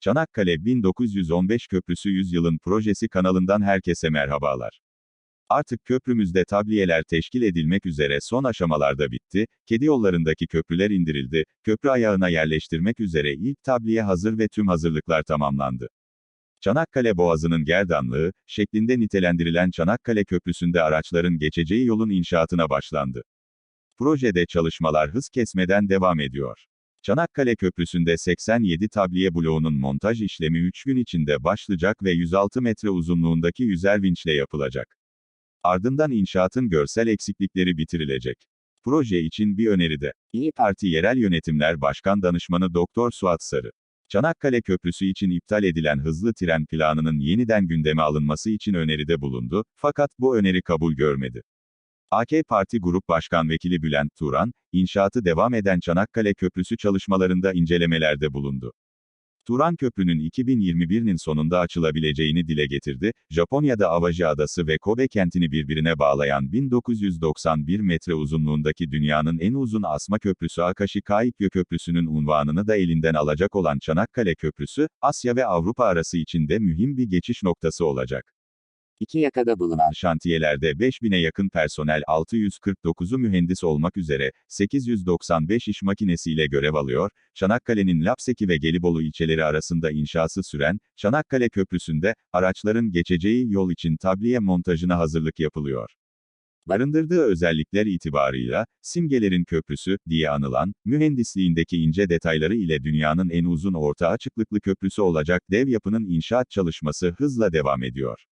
Çanakkale 1915 Köprüsü Yüzyılın Projesi kanalından herkese merhabalar. Artık köprümüzde tabliyeler teşkil edilmek üzere son aşamalarda bitti, kedi yollarındaki köprüler indirildi, köprü ayağına yerleştirmek üzere ilk tabliye hazır ve tüm hazırlıklar tamamlandı. Çanakkale Boğazı'nın gerdanlığı, şeklinde nitelendirilen Çanakkale Köprüsü'nde araçların geçeceği yolun inşaatına başlandı. Projede çalışmalar hız kesmeden devam ediyor. Çanakkale Köprüsü'nde 87 tabliye bloğunun montaj işlemi 3 gün içinde başlayacak ve 106 metre uzunluğundaki yüzer vinçle yapılacak. Ardından inşaatın görsel eksiklikleri bitirilecek. Proje için bir öneri de. İyi Parti Yerel Yönetimler Başkan Danışmanı Doktor Suat Sarı. Çanakkale Köprüsü için iptal edilen hızlı tren planının yeniden gündeme alınması için öneride bulundu, fakat bu öneri kabul görmedi. AK Parti Grup Başkan Vekili Bülent Turan, inşaatı devam eden Çanakkale Köprüsü çalışmalarında incelemelerde bulundu. Turan Köprü'nün 2021'nin sonunda açılabileceğini dile getirdi, Japonya'da Awaji Adası ve Kobe kentini birbirine bağlayan 1991 metre uzunluğundaki dünyanın en uzun asma köprüsü Akashi Kaikyo Köprüsü'nün unvanını da elinden alacak olan Çanakkale Köprüsü, Asya ve Avrupa arası için de mühim bir geçiş noktası olacak. İki yakada bulunan şantiyelerde 5000'e yakın personel 649'u mühendis olmak üzere 895 iş makinesiyle görev alıyor, Çanakkale'nin Lapseki ve Gelibolu ilçeleri arasında inşası süren, Çanakkale Köprüsü'nde, araçların geçeceği yol için tabliye montajına hazırlık yapılıyor. Barındırdığı özellikler itibarıyla, simgelerin köprüsü, diye anılan, mühendisliğindeki ince detayları ile dünyanın en uzun orta açıklıklı köprüsü olacak dev yapının inşaat çalışması hızla devam ediyor.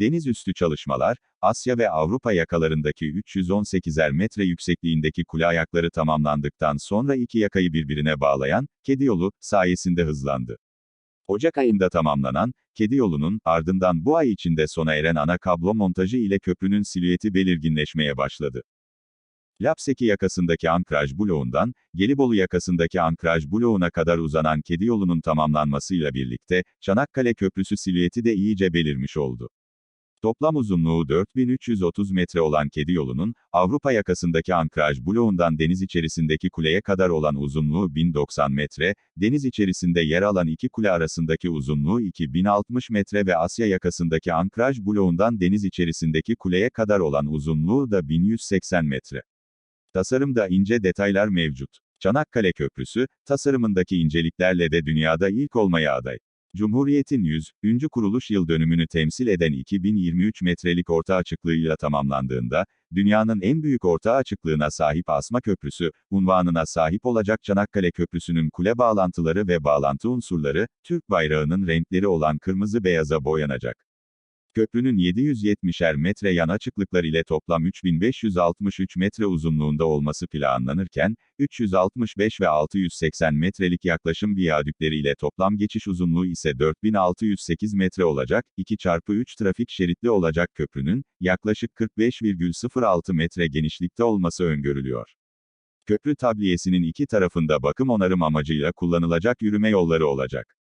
Deniz üstü çalışmalar, Asya ve Avrupa yakalarındaki 318'er metre yüksekliğindeki kule ayakları tamamlandıktan sonra iki yakayı birbirine bağlayan, kedi yolu, sayesinde hızlandı. Ocak ayında tamamlanan, kedi yolunun, ardından bu ay içinde sona eren ana kablo montajı ile köprünün silüeti belirginleşmeye başladı. Lapseki yakasındaki ankraj bloğundan, Gelibolu yakasındaki ankraj bloğuna kadar uzanan kedi yolunun tamamlanmasıyla birlikte, Çanakkale Köprüsü silüeti de iyice belirmiş oldu. Toplam uzunluğu 4330 metre olan kedi yolunun, Avrupa yakasındaki ankraj bloğundan deniz içerisindeki kuleye kadar olan uzunluğu 1090 metre, deniz içerisinde yer alan iki kule arasındaki uzunluğu 2060 metre ve Asya yakasındaki ankraj bloğundan deniz içerisindeki kuleye kadar olan uzunluğu da 1180 metre. Tasarımda ince detaylar mevcut. Çanakkale Köprüsü, tasarımındaki inceliklerle de dünyada ilk olmaya aday. Cumhuriyet'in 100. üncü kuruluş yıl dönümünü temsil eden 2023 metrelik orta açıklığıyla tamamlandığında, dünyanın en büyük orta açıklığına sahip Asma Köprüsü, unvanına sahip olacak Çanakkale Köprüsü'nün kule bağlantıları ve bağlantı unsurları, Türk bayrağının renkleri olan kırmızı beyaza boyanacak. Köprünün 770'er metre yan açıklıklar ile toplam 3563 metre uzunluğunda olması planlanırken, 365 ve 680 metrelik yaklaşım viyadükleri ile toplam geçiş uzunluğu ise 4608 metre olacak, 2x3 trafik şeritli olacak köprünün, yaklaşık 45,06 metre genişlikte olması öngörülüyor. Köprü tabliyesinin iki tarafında bakım onarım amacıyla kullanılacak yürüme yolları olacak.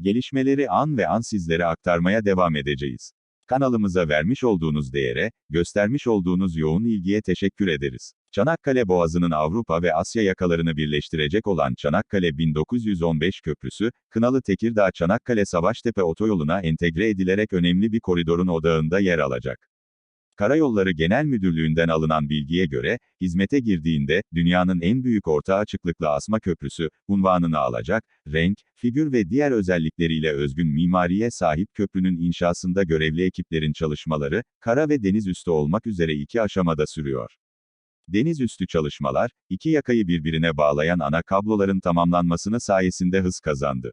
Gelişmeleri an ve an sizlere aktarmaya devam edeceğiz. Kanalımıza vermiş olduğunuz değere, göstermiş olduğunuz yoğun ilgiye teşekkür ederiz. Çanakkale Boğazı'nın Avrupa ve Asya yakalarını birleştirecek olan Çanakkale 1915 Köprüsü, Kınalı Tekirdağ Çanakkale Savaştepe otoyoluna entegre edilerek önemli bir koridorun odağında yer alacak. Karayolları Genel Müdürlüğü'nden alınan bilgiye göre, hizmete girdiğinde, dünyanın en büyük orta açıklıklı asma köprüsü, unvanını alacak, renk, figür ve diğer özellikleriyle özgün mimariye sahip köprünün inşasında görevli ekiplerin çalışmaları, kara ve deniz üstü olmak üzere iki aşamada sürüyor. Deniz üstü çalışmalar, iki yakayı birbirine bağlayan ana kabloların tamamlanmasını sayesinde hız kazandı.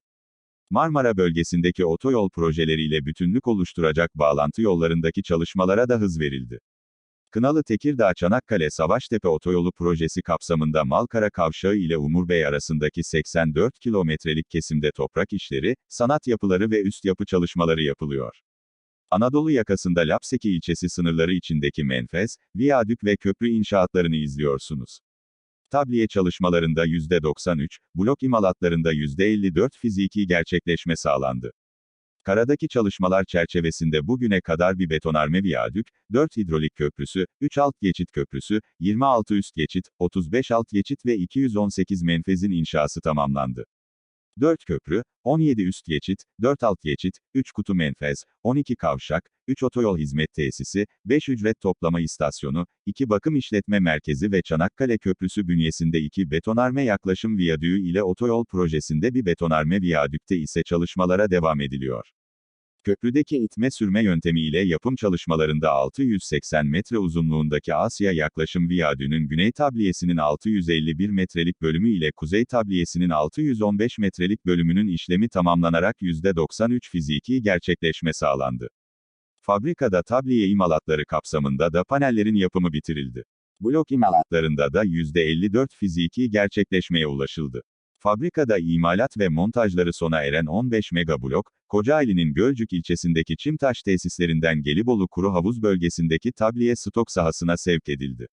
Marmara bölgesindeki otoyol projeleriyle bütünlük oluşturacak bağlantı yollarındaki çalışmalara da hız verildi. Kınalı Tekirdağ Çanakkale Savaştepe Otoyolu projesi kapsamında Malkara Kavşağı ile Umur Bey arasındaki 84 kilometrelik kesimde toprak işleri, sanat yapıları ve üst yapı çalışmaları yapılıyor. Anadolu yakasında Lapseki ilçesi sınırları içindeki menfez, viyadük ve köprü inşaatlarını izliyorsunuz. Tabliye çalışmalarında %93, blok imalatlarında %54 fiziki gerçekleşme sağlandı. Karadaki çalışmalar çerçevesinde bugüne kadar bir betonarme viyadük, 4 hidrolik köprüsü, 3 alt geçit köprüsü, 26 üst geçit, 35 alt geçit ve 218 menfezin inşası tamamlandı. 4 köprü, 17 üst geçit, 4 alt geçit, 3 kutu menfez, 12 kavşak, 3 otoyol hizmet tesisi, 5 ücret toplama istasyonu, 2 bakım işletme merkezi ve Çanakkale Köprüsü bünyesinde 2 betonarme yaklaşım viyadüğü ile otoyol projesinde bir betonarme viyadükte ise çalışmalara devam ediliyor. Köprüdeki itme sürme yöntemiyle yapım çalışmalarında 680 metre uzunluğundaki Asya yaklaşım viyadüğünün güney tabliyesinin 651 metrelik bölümü ile kuzey tabliyesinin 615 metrelik bölümünün işlemi tamamlanarak %93 fiziki gerçekleşme sağlandı. Fabrikada tabliye imalatları kapsamında da panellerin yapımı bitirildi. Blok imalatlarında da %54 fiziki gerçekleşmeye ulaşıldı. Fabrikada imalat ve montajları sona eren 15 megablok, Kocaeli'nin Gölcük ilçesindeki Çimtaş tesislerinden Gelibolu Kuru Havuz bölgesindeki tabliye stok sahasına sevk edildi.